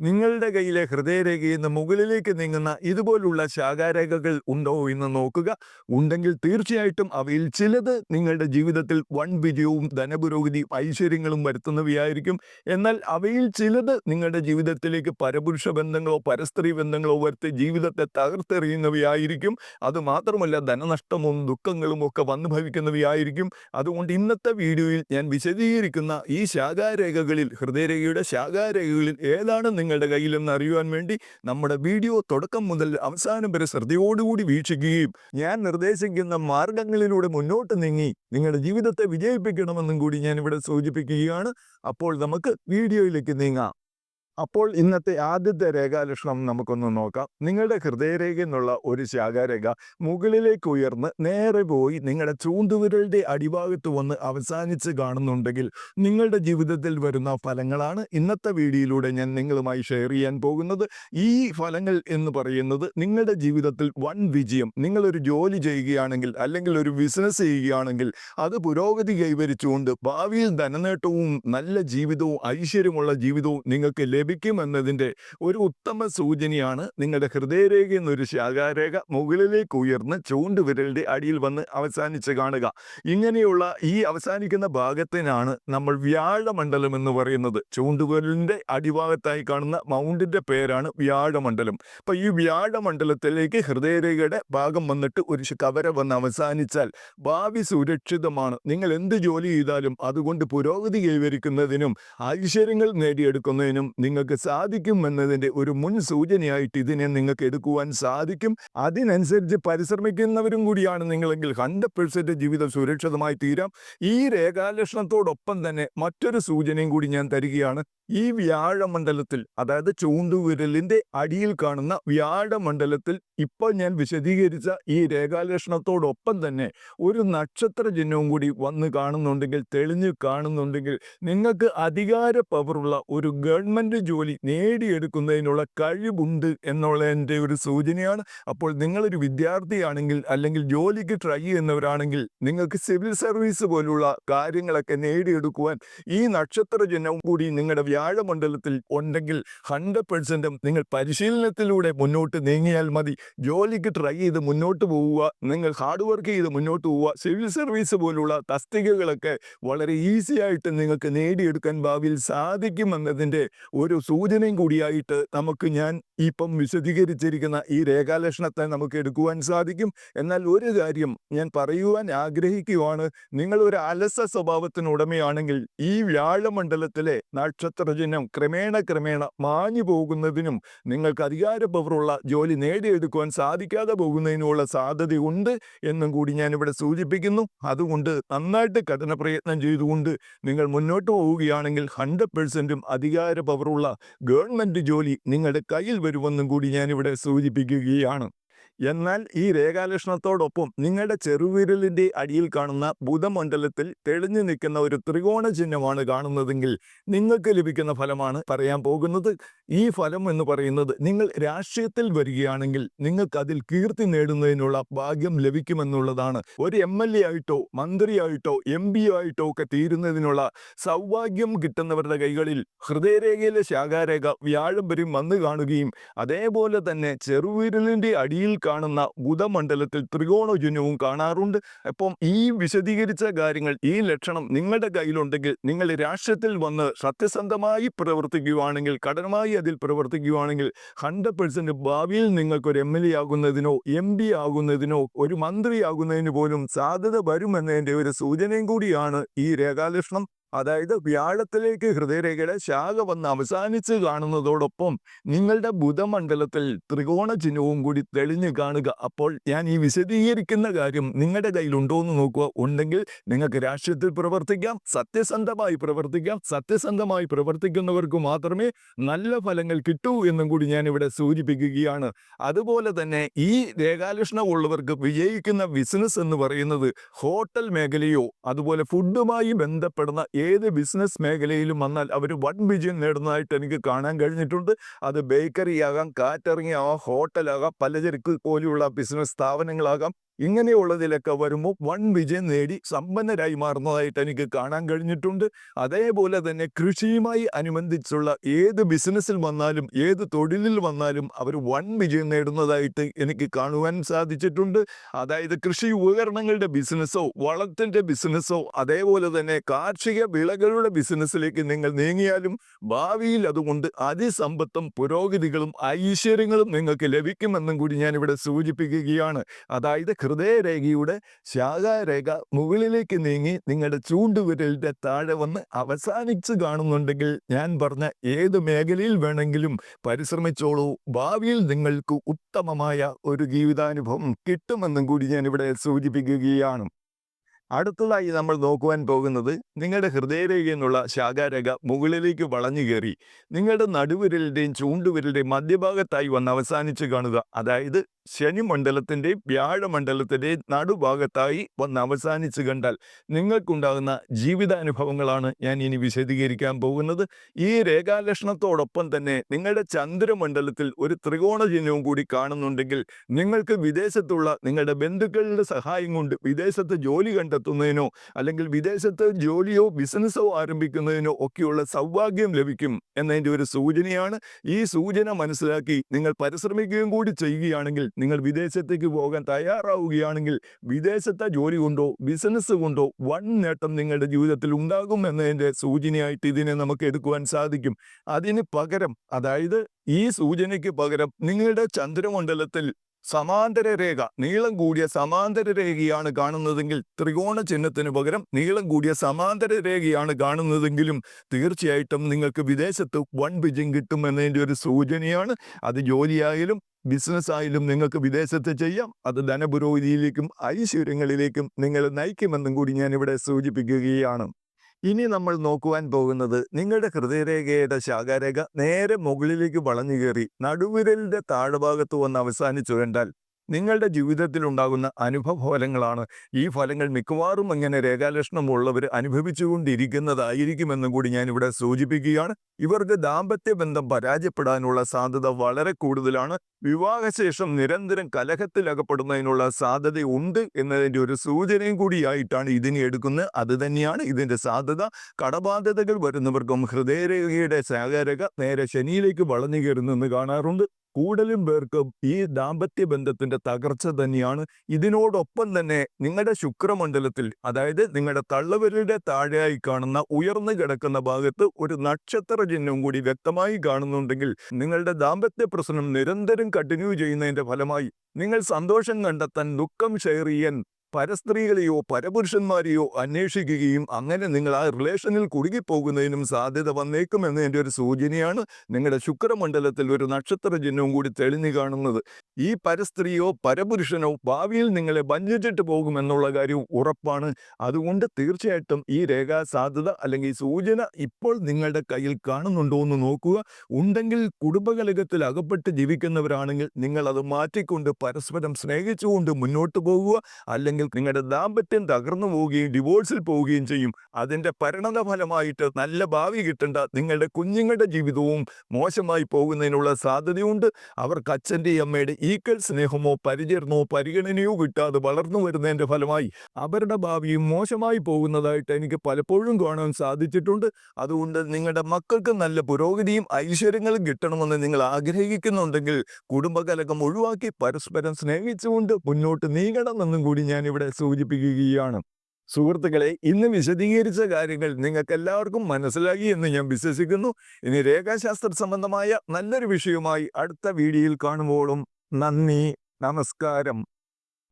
നിങ്ങളുടെ കയ്യിലെ ഹൃദയരേഖയിൽ നിന്ന് മുകളിലേക്ക് നീങ്ങുന്ന ഇതുപോലുള്ള ശാഖാരേഖകൾ ഉണ്ടോ എന്ന് നോക്കുക. ഉണ്ടെങ്കിൽ തീർച്ചയായിട്ടും അവയിൽ ചിലത് നിങ്ങളുടെ ജീവിതത്തിൽ വൺ വിജയവും ധനപുരോഗതിയും ഐശ്വര്യങ്ങളും വരുത്തുന്നവയായിരിക്കും. എന്നാൽ അവയിൽ ചിലത് നിങ്ങളുടെ ജീവിതത്തിലേക്ക് പരപുരുഷ ബന്ധങ്ങളോ പരസ്ത്രീ ബന്ധങ്ങളോ വരുത്തി ജീവിതത്തെ തകർത്തെറിയുന്നവയായിരിക്കും. അതുമാത്രമല്ല ധനനഷ്ടവും ദുഃഖങ്ങളും ഒക്കെ വന്നു ഭവിക്കുന്നവയായിരിക്കും. അതുകൊണ്ട് ഇന്നത്തെ വീഡിയോയിൽ ഞാൻ വിശദീകരിക്കുന്ന ഈ ശാഖാരേഖകളിൽ ഹൃദയരേഖയുടെ ശാഖാരേഖകളിൽ ഏതാണ് നിങ്ങളുടെ കയ്യിലെന്ന് അറിയുവാൻ വേണ്ടി നമ്മുടെ വീഡിയോ തുടക്കം മുതൽ അവസാനം വരെ ശ്രദ്ധയോടുകൂടി വീക്ഷിക്കുകയും ഞാൻ നിർദ്ദേശിക്കുന്ന മാർഗങ്ങളിലൂടെ മുന്നോട്ട് നീങ്ങി നിങ്ങളുടെ ജീവിതത്തെ വിജയിപ്പിക്കണമെന്നും കൂടി ഞാൻ ഇവിടെ സൂചിപ്പിക്കുകയാണ്. അപ്പോൾ നമുക്ക് വീഡിയോയിലേക്ക് നീങ്ങാം. അപ്പോൾ ഇന്നത്തെ ആദ്യത്തെ രേഖാലക്ഷണം നമുക്കൊന്ന് നോക്കാം. നിങ്ങളുടെ ഹൃദയരേഖ എന്നുള്ള ഒരു ശാഖാരേഖ മുകളിലേക്ക് ഉയർന്ന് നേരെ പോയി നിങ്ങളുടെ ചൂണ്ടുവിരലിന്റെ അടിഭാഗത്ത് വന്ന് അവസാനിച്ച് കാണുന്നുണ്ടെങ്കിൽ നിങ്ങളുടെ ജീവിതത്തിൽ വരുന്ന ഫലങ്ങളാണ് ഇന്നത്തെ വീഡിയോയിലൂടെ ഞാൻ നിങ്ങളുമായി ഷെയർ ചെയ്യാൻ പോകുന്നത്. ഈ ഫലങ്ങൾ എന്ന് പറയുന്നത് നിങ്ങളുടെ ജീവിതത്തിൽ വൻ വിജയം നിങ്ങളൊരു ജോലി ചെയ്യുകയാണെങ്കിൽ അല്ലെങ്കിൽ ഒരു ബിസിനസ് ചെയ്യുകയാണെങ്കിൽ അത് പുരോഗതി കൈവരിച്ചുകൊണ്ട് ഭാവിയിൽ ധനനേട്ടവും നല്ല ജീവിതവും ഐശ്വര്യമുള്ള ജീവിതവും നിങ്ങൾക്ക് ലഭിക്കുമെന്നതിന്റെ ഒരു ഉത്തമ സൂചനയാണ് നിങ്ങളുടെ ഹൃദയരേഖ എന്നൊരു ശാഖാരേഖ മുകളിലേക്ക് ഉയർന്ന് ചൂണ്ടുവിരലിന്റെ അടിയിൽ വന്ന് അവസാനിച്ച് കാണുക. ഇങ്ങനെയുള്ള ഈ അവസാനിക്കുന്ന ഭാഗത്തിനാണ് നമ്മൾ വ്യാഴമണ്ഡലം എന്ന് പറയുന്നത്. ചൂണ്ടുവിരലിന്റെ അടിഭാഗത്തായി കാണുന്ന മൗണ്ടിന്റെ പേരാണ് വ്യാഴമണ്ഡലം. അപ്പം ഈ വ്യാഴമണ്ഡലത്തിലേക്ക് ഹൃദയരേഖയുടെ ഭാഗം വന്നിട്ട് ഒരു കവര വന്ന് അവസാനിച്ചാൽ ഭാവി സുരക്ഷിതമാണ്. നിങ്ങൾ എന്ത് ജോലി ചെയ്താലും അതുകൊണ്ട് പുരോഗതി കൈവരിക്കുന്നതിനും ഐശ്വര്യങ്ങൾ നേടിയെടുക്കുന്നതിനും നിങ്ങൾക്ക് സാധിക്കും എന്നതിന്റെ ഒരു മുൻ സൂചനയായിട്ട് ഇതിനെ നിങ്ങൾക്ക് എടുക്കുവാൻ സാധിക്കും. അതിനനുസരിച്ച് പരിശ്രമിക്കുന്നവരും കൂടിയാണ് നിങ്ങളെങ്കിൽ ഹൺഡ്രഡ് പെർസെന്റ് ജീവിതം സുരക്ഷിതമായി തീരാം. ഈ രേഖാലക്ഷണത്തോടൊപ്പം തന്നെ മറ്റൊരു സൂചനയും കൂടി ഞാൻ തരികയാണ്. ഈ വ്യാഴമണ്ഡലത്തിൽ അതായത് ചൂണ്ടുവിരലിന്റെ അടിയിൽ കാണുന്ന വ്യാഴമണ്ഡലത്തിൽ ഇപ്പോൾ ഞാൻ വിശദീകരിച്ച ഈ രേഖാലക്ഷണത്തോടൊപ്പം തന്നെ ഒരു നക്ഷത്ര ചിഹ്നവും കൂടി വന്ന് കാണുന്നുണ്ടെങ്കിൽ തെളിഞ്ഞു കാണുന്നുണ്ടെങ്കിൽ നിങ്ങൾക്ക് അധികാര പവറുള്ള ഒരു ഗവൺമെന്റ് ജോലി നേടിയെടുക്കുന്നതിനുള്ള കഴിവുണ്ട് എന്നുള്ള എന്റെ ഒരു സൂചനയാണ്. അപ്പോൾ നിങ്ങളൊരു വിദ്യാർത്ഥിയാണെങ്കിൽ അല്ലെങ്കിൽ ജോലിക്ക് ട്രൈ ചെയ്യുന്നവരാണെങ്കിൽ നിങ്ങൾക്ക് സിവിൽ സർവീസ് പോലുള്ള കാര്യങ്ങളൊക്കെ നേടിയെടുക്കുവാൻ ഈ നക്ഷത്ര ചിഹ്നവും കൂടി നിങ്ങളുടെ വ്യാഴമണ്ഡലത്തിൽ ഉണ്ടെങ്കിൽ ഹൺഡ്രഡ് പെർസെന്റും നിങ്ങൾ പരിശീലനത്തിലൂടെ മുന്നോട്ട് നീങ്ങിയാൽ മതി. ജോലിക്ക് ട്രൈ ചെയ്ത് മുന്നോട്ട് പോവുക നിങ്ങൾ ഹാർഡ് വർക്ക് ചെയ്ത് മുന്നോട്ട് പോവുക സിവിൽ സർവീസ് പോലുള്ള തസ്തികകളൊക്കെ വളരെ ഈസി ആയിട്ട് നിങ്ങൾക്ക് നേടിയെടുക്കാൻ ഭാവിയിൽ സാധിക്കുമെന്നതിന്റെ ഒരു സൂചനയും കൂടിയായിട്ട് നമുക്ക് ഞാൻ ഇപ്പം വിശദീകരിച്ചിരിക്കുന്ന ഈ രേഖാലക്ഷണത്തെ നമുക്ക് എടുക്കുവാൻ സാധിക്കും. എന്നാൽ ഒരു കാര്യം ഞാൻ പറയുവാൻ ആഗ്രഹിക്കുവാണ്. നിങ്ങൾ ഒരു അലസ സ്വഭാവത്തിന് ഉടമയാണെങ്കിൽ ഈ വ്യാഴമണ്ഡലത്തിലെ നക്ഷത്രചിഹ്നം ക്രമേണ ക്രമേണ മാഞ്ഞു പോകുന്നതിനും നിങ്ങൾക്ക് അധികാരപവറുള്ള ജോലി നേടിയെടുക്കുവാൻ സാധിക്കാതെ പോകുന്നതിനുമുള്ള സാധ്യതയുണ്ട് എന്നും കൂടി ഞാനിവിടെ സൂചിപ്പിക്കുന്നു. അതുകൊണ്ട് നന്നായിട്ട് കഠിന പ്രയത്നം ചെയ്തുകൊണ്ട് നിങ്ങൾ മുന്നോട്ട് പോവുകയാണെങ്കിൽ ഹൺഡ്രഡ് പെർസെന്റും അധികാര പവറുള്ള ഗവൺമെന്റ് ജോലി നിങ്ങളുടെ കയ്യിൽ വരുമെന്നും കൂടി ഞാനിവിടെ സൂചിപ്പിക്കുകയാണ്. എന്നാൽ ഈ രേഖാലക്ഷണത്തോടൊപ്പം നിങ്ങളുടെ ചെറുവിരലിന്റെ അടിയിൽ കാണുന്ന ബുധമണ്ഡലത്തിൽ തെളിഞ്ഞു നിൽക്കുന്ന ഒരു ത്രികോണ ചിഹ്നമാണ് കാണുന്നതെങ്കിൽ നിങ്ങൾക്ക് ലഭിക്കുന്ന ഫലമാണ് പറയാൻ പോകുന്നത്. ഈ ഫലം എന്ന് പറയുന്നത് നിങ്ങൾ രാഷ്ട്രീയത്തിൽ വരികയാണെങ്കിൽ നിങ്ങൾക്ക് അതിൽ കീർത്തി നേടുന്നതിനുള്ള ഭാഗ്യം ലഭിക്കുമെന്നുള്ളതാണ്. ഒരു എം എൽ എ ആയിട്ടോ മന്ത്രിയായിട്ടോ എം പി ആയിട്ടോ ഒക്കെ തീരുന്നതിനുള്ള സൗഭാഗ്യം കിട്ടുന്നവരുടെ കൈകളിൽ ഹൃദയരേഖയിലെ ശാഖാരേഖ വ്യാഴം വരും വന്നു കാണുകയും അതേപോലെ തന്നെ ചെറുവിരലിന്റെ അടിയിൽ കാണുന്ന ബുധമണ്ഡലത്തിൽ ത്രികോണജന്യവും കാണാറുണ്ട്. അപ്പം ഈ വിശദീകരിച്ച കാര്യങ്ങൾ ഈ ലക്ഷണം നിങ്ങളുടെ കയ്യിലുണ്ടെങ്കിൽ നിങ്ങൾ രാഷ്ട്രത്തിൽ വന്ന് സത്യസന്ധമായി പ്രവർത്തിക്കുകയാണെങ്കിൽ കഠിനമായി അതിൽ പ്രവർത്തിക്കുകയാണെങ്കിൽ ഹൺഡ്രഡ് പെർസെന്റ് ഭാവിയിൽ നിങ്ങൾക്ക് ഒരു എം എൽ എ ആകുന്നതിനോ എം പി ആകുന്നതിനോ ഒരു മന്ത്രി ആകുന്നതിന് പോലും സാധ്യത വരുമെന്നതിന്റെ ഒരു സൂചനയും കൂടിയാണ് ഈ രേഖാലക്ഷണം. അതായത് വ്യാഴത്തിലേക്ക് ഹൃദയരേഖയുടെ ശാഖ വന്ന് അവസാനിച്ച് കാണുന്നതോടൊപ്പം നിങ്ങളുടെ ബുധമണ്ഡലത്തിൽ ത്രികോണ ചിഹ്നവും കൂടി തെളിഞ്ഞു കാണുക. അപ്പോൾ ഞാൻ ഈ വിശദീകരിക്കുന്ന കാര്യം നിങ്ങളുടെ കയ്യിലുണ്ടോ എന്ന് നോക്കുക. ഉണ്ടെങ്കിൽ നിങ്ങൾക്ക് രാഷ്ട്രീയത്തിൽ പ്രവർത്തിക്കാം സത്യസന്ധമായി പ്രവർത്തിക്കാം. സത്യസന്ധമായി പ്രവർത്തിക്കുന്നവർക്ക് മാത്രമേ നല്ല ഫലങ്ങൾ കിട്ടൂ എന്നും കൂടി ഞാൻ ഇവിടെ സൂചിപ്പിക്കുകയാണ്. അതുപോലെ തന്നെ ഈ രേഖാലക്ഷണമുള്ളവർക്ക് വിജയിക്കുന്ന ബിസിനസ് എന്ന് പറയുന്നത് ഹോട്ടൽ മേഖലയോ അതുപോലെ ഫുഡുമായി ബന്ധപ്പെടുന്ന ഏത് ബിസിനസ് മേഖലയിലും വന്നാൽ അവർ വൺ വിജയം നേടുന്നതായിട്ട് എനിക്ക് കാണാൻ കഴിഞ്ഞിട്ടുണ്ട്. അത് ബേക്കറി ആകാം കാറ്ററിംഗ് ആകാം ഹോട്ടലാകാം പലചരക്ക് പോലെയുള്ള ബിസിനസ് സ്ഥാപനങ്ങളാകാം. ഇങ്ങനെയുള്ളതിലൊക്കെ വരുമ്പോൾ വൺ വിജയം നേടി സമ്പന്നരായി മാറുന്നതായിട്ട് എനിക്ക് കാണാൻ കഴിഞ്ഞിട്ടുണ്ട്. അതേപോലെ തന്നെ കൃഷിയുമായി അനുബന്ധിച്ചുള്ള ഏത് ബിസിനസ്സിൽ വന്നാലും ഏത് തൊഴിലിൽ വന്നാലും അവർ വൺ വിജയം നേടുന്നതായിട്ട് എനിക്ക് കാണുവാൻ സാധിച്ചിട്ടുണ്ട്. അതായത് കൃഷി ഉപകരണങ്ങളുടെ ബിസിനസ്സോ വളത്തിന്റെ ബിസിനസ്സോ അതേപോലെ തന്നെ കാർഷിക വിളകളുടെ ബിസിനസ്സിലേക്ക് നിങ്ങൾ നീങ്ങിയാലും ഭാവിയിൽ അതുകൊണ്ട് അതിസമ്പത്തും പുരോഗതികളും ഐശ്വര്യങ്ങളും നിങ്ങൾക്ക് ലഭിക്കുമെന്നും കൂടി ഞാനിവിടെ സൂചിപ്പിക്കുകയാണ്. അതായത് ഹൃദയരേഖയുടെ ശാഖാരേഖ മുകളിലേക്ക് നീങ്ങി നിങ്ങളുടെ ചൂണ്ടുവിരലിന്റെ താഴെ വന്ന് അവസാനിച്ച് കാണുന്നുണ്ടെങ്കിൽ ഞാൻ പറഞ്ഞ ഏത് മേഖലയിൽ വേണമെങ്കിലും പരിശ്രമിച്ചോളൂ. ഭാവിയിൽ നിങ്ങൾക്ക് ഉത്തമമായ ഒരു ജീവിതാനുഭവം കിട്ടുമെന്നും കൂടി ഞാൻ ഇവിടെ സൂചിപ്പിക്കുകയാണ്. അടുത്തതായി നമ്മൾ നോക്കുവാൻ പോകുന്നത് നിങ്ങളുടെ ഹൃദയരേഖയിൽ നിന്നുള്ള ശാഖാരേഖ മുകളിലേക്ക് വളഞ്ഞു കയറി. നിങ്ങളുടെ നടുവിരലിന്റെയും ചൂണ്ടുവിരലിന്റെയും മധ്യഭാഗത്തായി വന്ന് അവസാനിച്ച് കാണുക. അതായത് ശനിമണ്ഡലത്തിന്റെയും വ്യാഴമണ്ഡലത്തിന്റെയും നടുഭാഗത്തായി വന്ന് അവസാനിച്ച് കണ്ടാൽ നിങ്ങൾക്കുണ്ടാകുന്ന ജീവിതാനുഭവങ്ങളാണ് ഞാൻ ഇനി വിശദീകരിക്കാൻ പോകുന്നത്. ഈ രേഖാലക്ഷണത്തോടൊപ്പം തന്നെ നിങ്ങളുടെ ചന്ദ്രമണ്ഡലത്തിൽ ഒരു ത്രികോണ ചിഹ്നവും കൂടി കാണുന്നുണ്ടെങ്കിൽ നിങ്ങൾക്ക് വിദേശത്തുള്ള നിങ്ങളുടെ ബന്ധുക്കളുടെ സഹായം കൊണ്ട് വിദേശത്ത് ജോലി കണ്ടെത്തുന്നതിനോ അല്ലെങ്കിൽ വിദേശത്ത് ജോലിയോ ബിസിനസ്സോ ആരംഭിക്കുന്നതിനോ ഒക്കെയുള്ള സൗഭാഗ്യം ലഭിക്കും എന്നതിന്റെ ഒരു സൂചനയാണ്. ഈ സൂചന മനസ്സിലാക്കി നിങ്ങൾ പരിശ്രമിക്കുകയും കൂടി ചെയ്യുകയാണെങ്കിൽ നിങ്ങൾ വിദേശത്തേക്ക് പോകാൻ തയ്യാറാവുകയാണെങ്കിൽ വിദേശത്തെ ജോലി കൊണ്ടോ ബിസിനസ് കൊണ്ടോ വൻ നേട്ടം നിങ്ങളുടെ ജീവിതത്തിൽ ഉണ്ടാകും എന്നതിന്റെ സൂചനയായിട്ട് ഇതിനെ നമുക്ക് എടുക്കുവാൻ സാധിക്കും. അതിന് പകരം അതായത് ഈ സൂചനയ്ക്ക് പകരം നിങ്ങളുടെ ചന്ദ്രമണ്ഡലത്തിൽ സമാന്തര രേഖ നീളം കൂടിയ സമാന്തര രേഖയാണ് കാണുന്നതെങ്കിൽ ത്രികോണ ചിഹ്നത്തിന് പകരം നീളം കൂടിയ സമാന്തര രേഖയാണ് കാണുന്നതെങ്കിലും തീർച്ചയായിട്ടും നിങ്ങൾക്ക് വിദേശത്ത് വൺ ബിജിങ് കിട്ടും എന്നതിന്റെ ഒരു സൂചനയാണ്. അത് ജോലിയായാലും ബിസിനസ് ആയാലും നിങ്ങൾക്ക് വിദേശത്ത് ചെയ്യാം. അത് ധനപുരോഗതിയിലേക്കും ഐശ്വര്യങ്ങളിലേക്കും നിങ്ങളെ നയിക്കുമെന്നും കൂടി ഞാനിവിടെ സൂചിപ്പിക്കുകയാണ്. ഇനി നമ്മൾ നോക്കുവാൻ പോകുന്നത് നിങ്ങളുടെ ഹൃദയരേഖയുടെ ശാഖാരേഖ നേരെ മുകളിലേക്ക് വളഞ്ഞു കയറി നടുവിരലിന്റെ താഴ്ഭാഗത്ത് വന്ന് അവസാനിച്ചു കണ്ടാൽ നിങ്ങളുടെ ജീവിതത്തിൽ ഉണ്ടാകുന്ന അനുഭവഫലങ്ങളാണ്. ഈ ഫലങ്ങൾ മിക്കവാറും അങ്ങനെ രേഖാലക്ഷണമുള്ളവർ അനുഭവിച്ചുകൊണ്ടിരിക്കുന്നതായിരിക്കുമെന്നും കൂടി ഞാൻ ഇവിടെ സൂചിപ്പിക്കുകയാണ്. ഇവർക്ക് ദാമ്പത്യ ബന്ധം പരാജയപ്പെടാനുള്ള സാധ്യത വളരെ കൂടുതലാണ്. വിവാഹശേഷം നിരന്തരം കലഹത്തിലകപ്പെടുന്നതിനുള്ള സാധ്യത ഉണ്ട് എന്നതിന്റെ ഒരു സൂചനയും കൂടിയായിട്ടാണ് ഇതിനെ എടുക്കുന്നത്. അത് തന്നെയാണ് ഇതിന്റെ സാധ്യത. കടബാധ്യതകൾ വരുന്നവർക്കും ഹൃദയരേഖയുടെ സഹകരക നേരെ ശനിയിലേക്ക് വളഞ്ഞു കയറുന്നെന്ന് കാണാറുണ്ട്. കൂടുതലും പേർക്കും ഈ ദാമ്പത്യ ബന്ധത്തിന്റെ തകർച്ച തന്നെയാണ്. ഇതിനോടൊപ്പം തന്നെ നിങ്ങളുടെ ശുക്രമണ്ഡലത്തിൽ അതായത് നിങ്ങളുടെ തള്ളവരുടെ താഴെയായി കാണുന്ന ഉയർന്നു കിടക്കുന്ന ഭാഗത്ത് ഒരു നക്ഷത്ര ചിഹ്നവും കൂടി വ്യക്തമായി കാണുന്നുണ്ടെങ്കിൽ നിങ്ങളുടെ ദാമ്പത്യ പ്രശ്നം നിരന്തരം കണ്ടിന്യൂ ചെയ്യുന്നതിന്റെ ഫലമായി നിങ്ങൾ സന്തോഷം കണ്ടെത്താൻ ദുഃഖം ഷെയർ ചെയ്യാൻ പരസ്ത്രീകളെയോ പരപുരുഷന്മാരെയോ അന്വേഷിക്കുകയും അങ്ങനെ നിങ്ങൾ ആ റിലേഷനിൽ കുടുങ്ങിപ്പോകുന്നതിനും സാധ്യത വന്നേക്കും എന്നതിന്റെ ഒരു സൂചനയാണ്. നിങ്ങളുടെ ശുക്രമണ്ഡലത്തിൽ ഒരു നക്ഷത്ര ചിഹ്നവും കൂടി തെളിഞ്ഞു കാണുന്നത്. ഈ പരസ്ത്രീയോ പരപുരുഷനോ ഭാവിയിൽ നിങ്ങളെ വഞ്ചിച്ചിട്ട് പോകുമെന്നുള്ള കാര്യവും ഉറപ്പാണ്. അതുകൊണ്ട് തീർച്ചയായിട്ടും ഈ രേഖാ സാധ്യത അല്ലെങ്കിൽ സൂചന ഇപ്പോൾ നിങ്ങളുടെ കയ്യിൽ കാണുന്നുണ്ടോ എന്ന് നോക്കുക. ഉണ്ടെങ്കിൽ കുടുംബകലകത്തിൽ അകപ്പെട്ട് ജീവിക്കുന്നവരാണെങ്കിൽ നിങ്ങൾ അത് മാറ്റിക്കൊണ്ട് പരസ്പരം സ്നേഹിച്ചുകൊണ്ട് മുന്നോട്ട് പോകുക. അല്ലെങ്കിൽ നിങ്ങളുടെ ദാമ്പത്യം തകർന്നു പോവുകയും ഡിവോഴ്സിൽ പോവുകയും ചെയ്യും. അതിന്റെ പരിണത ഫലമായിട്ട് നല്ല ഭാവി കിട്ടേണ്ട നിങ്ങളുടെ കുഞ്ഞുങ്ങളുടെ ജീവിതവും മോശമായി പോകുന്നതിനുള്ള സാധ്യതയുണ്ട്. അവർക്ക് അച്ഛന്റെയും അമ്മയുടെ ഈക്വൽ സ്നേഹമോ പരിചരണമോ പരിഗണനയോ കിട്ടാതെ വളർന്നു വരുന്നതിന്റെ ഫലമായി അവരുടെ ഭാവിയും മോശമായി പോകുന്നതായിട്ട് എനിക്ക് പലപ്പോഴും കാണാൻ സാധിച്ചിട്ടുണ്ട്. അതുകൊണ്ട് നിങ്ങളുടെ മക്കൾക്ക് നല്ല പുരോഗതിയും ഐശ്വര്യങ്ങളും കിട്ടണമെന്ന് നിങ്ങൾ ആഗ്രഹിക്കുന്നുണ്ടെങ്കിൽ കുടുംബകലകം ഒഴിവാക്കി പരസ്പരം സ്നേഹിച്ചുകൊണ്ട് മുന്നോട്ട് നീങ്ങണമെന്നും കൂടി ഞാൻ ഇവിടെ സൂചിപ്പിക്കുകയാണ്. സുഹൃത്തുക്കളെ ഇന്ന് വിശദീകരിച്ച കാര്യങ്ങൾ നിങ്ങൾക്ക് എല്ലാവർക്കും മനസ്സിലാക്കി എന്ന് ഞാൻ വിശ്വസിക്കുന്നു. ഇനി രേഖാശാസ്ത്ര സംബന്ധമായ നല്ലൊരു വിഷയവുമായി അടുത്ത വീഡിയോയിൽ കാണുമ്പോഴും നന്ദി നമസ്കാരം.